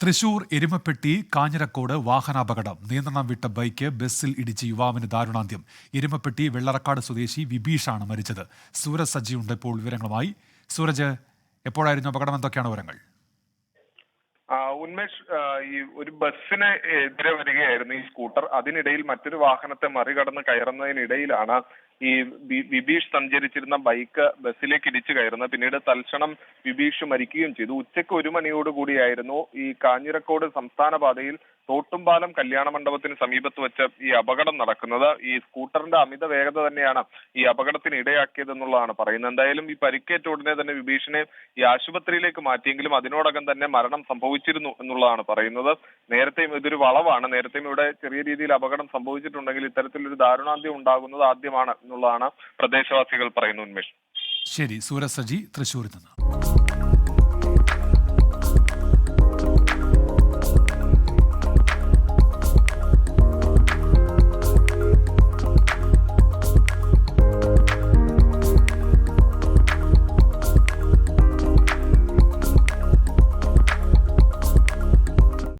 തൃശൂർ എരുമപ്പെട്ടി കാഞ്ഞിരക്കോട് വാഹനാപകടം. നിയന്ത്രണം വിട്ട ബൈക്ക് ബസ്സിൽ ഇടിച്ച് യുവാവിന് ദാരുണാന്ത്യം. എരുമപ്പെട്ടി വെള്ളറക്കാട് സ്വദേശി വിഭീഷാണ് മരിച്ചത്. സൂരജ് സജ്ജിയുണ്ട് ഇപ്പോൾ വിവരങ്ങളുമായി. സൂരജ് എപ്പോഴായിരുന്നു അപകടം? എന്തൊക്കെയാണ് വിവരങ്ങൾ? ഉന്മേഷ് ഈ ഒരു ബസ്സിന് എതിരെ വരികയായിരുന്നു ഈ സ്കൂട്ടർ. അതിനിടയിൽ മറ്റൊരു വാഹനത്തെ മറികടന്ന് കയറുന്നതിനിടയിലാണ് ഈ വിഭീഷ് സഞ്ചരിച്ചിരുന്ന ബൈക്ക് ബസ്സിലേക്ക് ഇടിച്ചു കയറുന്നത്. പിന്നീട് തൽക്ഷണം വിബീഷ് മരിക്കുകയും ചെയ്തു. ഉച്ചയ്ക്ക് ഒരു മണിയോടുകൂടിയായിരുന്നു ഈ കാഞ്ഞിരക്കോട് സംസ്ഥാന പാതയിൽ തോട്ടുംപാലം കല്യാണ മണ്ഡപത്തിന് സമീപത്ത് വെച്ച് ഈ അപകടം നടക്കുന്നത് ഈ സ്കൂട്ടറിന്റെ അമിത വേഗത തന്നെയാണ് ഈ അപകടത്തിന് ഇടയാക്കിയതെന്നുള്ളതാണ് പറയുന്നത്. എന്തായാലും ഈ പരിക്കേറ്റ ഉടനെ തന്നെ വിഭീഷണെ ഈ ആശുപത്രിയിലേക്ക് മാറ്റിയെങ്കിലും അതിനോടകം തന്നെ മരണം സംഭവിച്ചിരുന്നു എന്നുള്ളതാണ് പറയുന്നത്. നേരത്തെയും ഇതൊരു വളവാണ്. നേരത്തെയും ഇവിടെ ചെറിയ രീതിയിൽ അപകടം സംഭവിച്ചിട്ടുണ്ടെങ്കിൽ ഇത്തരത്തിലൊരു ദാരുണാന്ത്യം ഉണ്ടാകുന്നത് ആദ്യമാണ് എന്നുള്ളതാണ് പ്രദേശവാസികൾ പറയുന്നു ഉന്മേഷ്. ശരി സൂരസജി തൃശൂരിൽ നിന്ന്.